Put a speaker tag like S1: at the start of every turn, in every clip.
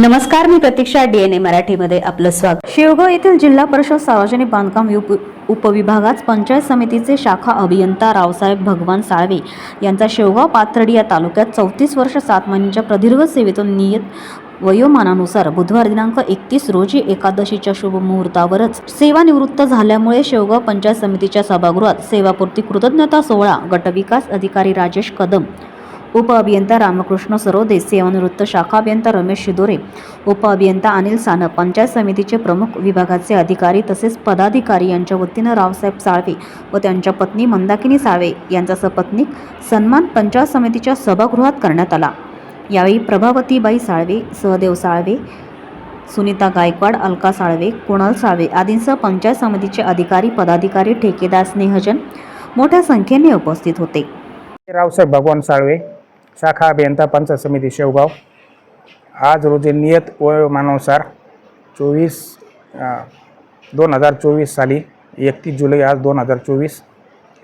S1: नमस्कार मी प्रतीक्षा डीएनए मराठीमध्ये आपलं स्वागत. शेवगाव येथील जिल्हा परिषद सार्वजनिक बांधकाम उप उपविभागात पंचायत समितीचे शाखा अभियंता रावसाहेब भगवान साळवे यांचा शेवगाव पाथर्डी या तालुक्यात चौतीस वर्ष सात महिन्यांच्या प्रदीर्घ सेवेतून नियत वयोमानानुसार बुधवार दिनांक एकतीस रोजी एकादशीच्या शुभ मुहूर्तावरच सेवानिवृत्त झाल्यामुळे शेवगाव पंचायत समितीच्या सभागृहात सेवापूर्ती कृतज्ञता सोहळा गटविकास अधिकारी राजेश कदम उपअभियंता रामकृष्ण सरोदे सेवानिवृत्त शाखा अभियंता रमेश शिदोरे उपअभियंता अनिल सानप पंचायत समितीचे प्रमुख विभागाचे अधिकारी तसेच पदाधिकारी यांच्या वतीनं रावसाहेब साळवे व त्यांच्या पत्नी मंदाकिनी साळवे यांचा सपत्नीक सन्मान पंचायत समितीच्या सभागृहात करण्यात आला. यावेळी प्रभावतीबाई साळवे सहदेव साळवे सुनीता गायकवाड अलका साळवे कुणाल साळवे आदींसह पंचायत समितीचे अधिकारी पदाधिकारी ठेकेदार स्नेहजन मोठ्या संख्येने उपस्थित होते.
S2: रावसाहेब भगवान साळवे शाखा अभियंता पंचायत समिती शेवगाव आज रोजी नियत वयोमानानुसार चोवीस दोन हजार चोवीस साली एकतीस जुलै आज दोन हजार चोवीस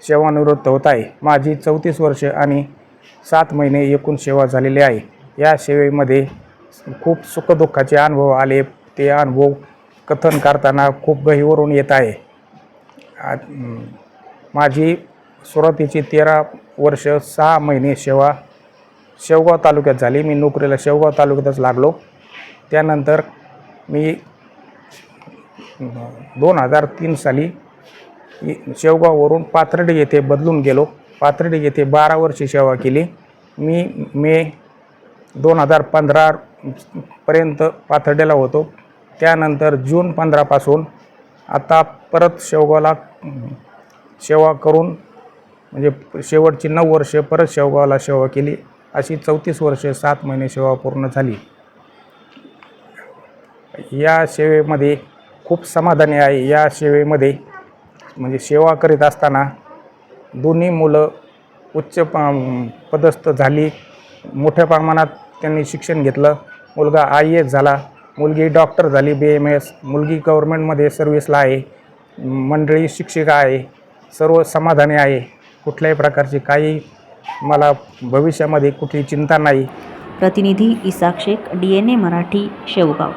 S2: सेवानिवृत्त होत आहे. माझी चौतीस वर्ष आणि सात महिने एकूण सेवा झालेली आहे. या सेवेमध्ये खूप सुखदुःखाचे अनुभव आले. ते अनुभव कथन करताना खूप गहीवरून येत आहे. माझी सुरुवातीची तेरा वर्ष सहा महिने सेवा शेवगाव तालुक्यात झाली. मी नोकरीला शेवगाव तालुक्यातच लागलो. त्यानंतर मी दोन हजार तीन साली शेवगाववरून पाथर्डी येथे बदलून गेलो. पाथर्डी येथे बारा वर्षे सेवा केली. मी मे दोन हजार पंधरा पर्यंत पाथर्डीला होतो. त्यानंतर जून पंधरापासून आता परत शेवगावला सेवा करून म्हणजे शेवटची नऊ वर्षे परत शेवगावला सेवा केली. अशी चौतीस वर्षे सात महिने सेवा पूर्ण झाली. या सेवेमध्ये खूप समाधानी आहे. या सेवेमध्ये म्हणजे सेवा करीत असताना दोन्ही मुलं उच्च प पदस्थ झाली. मोठ्या प्रमाणात त्यांनी शिक्षण घेतलं. मुलगा आय एस झाला. मुलगी डॉक्टर झाली. B M S. मुलगी गव्हर्मेंटमध्ये सर्व्हिसला आहे. मंडळी शिक्षिका आहे. सर्व समाधानी आहे. कुठल्याही प्रकारची काही मला भविष्यामध्ये कुठली चिंता नाही.
S1: प्रतिनिधी इसाक शेख ए मराठी शेवगाव.